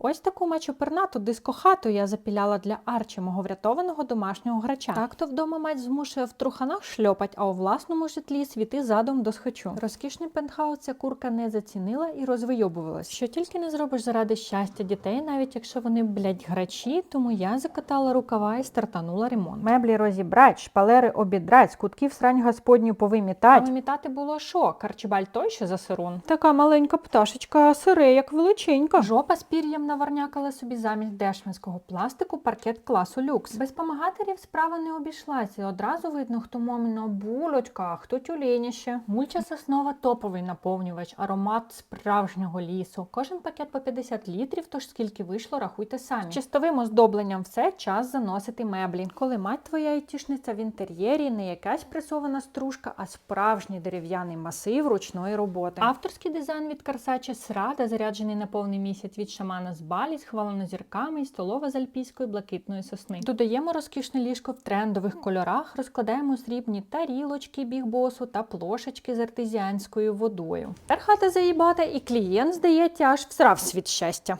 Ось таку мачопернату дискохату я запіляла для Арчі, мого врятованого домашнього грача. Так то вдома мать змушує в труханах шльопать, а у власному житлі світи задом до схочу. Розкішний пентхаус ця курка не зацінила і розвийобувалась. Що тільки не зробиш заради щастя дітей, навіть якщо вони, блядь, грачі, тому я закатала рукава і стартанула ремонт. Меблі розібрать, шпалери обідрать, кутків срань господню повимітать. А вимітати було що? Карчибаль той ще за сирун. Така маленька пташечка, сире, як величенька. Жопа з пір'ям наварнякала собі замість дешманського пластику паркет класу люкс. Без помагаторів справа не обійшлася. Одразу видно, хто моміно булочка, хто тюленіще. Мульча соснова топовий наповнювач, аромат справжнього лісу. Кожен пакет по 50 літрів, тож скільки вийшло, рахуйте самі. З чистовим оздобленням все час заносити меблі. Коли мать твоя айтішниця в інтер'єрі, не якась пресована стружка, а справжній дерев'яний масив ручної роботи. Авторський дизайн від Карсаче Срада, заряджений на повний місяць від шамана з Балі, схвалено зірками і столова з альпійської блакитної сосни. Додаємо розкішне ліжко в трендових кольорах, розкладаємо срібні тарілочки бігбосу та плошечки з артезіанською водою. Архата хата заїбата, і клієнт, здається, аж всрав світ щастя.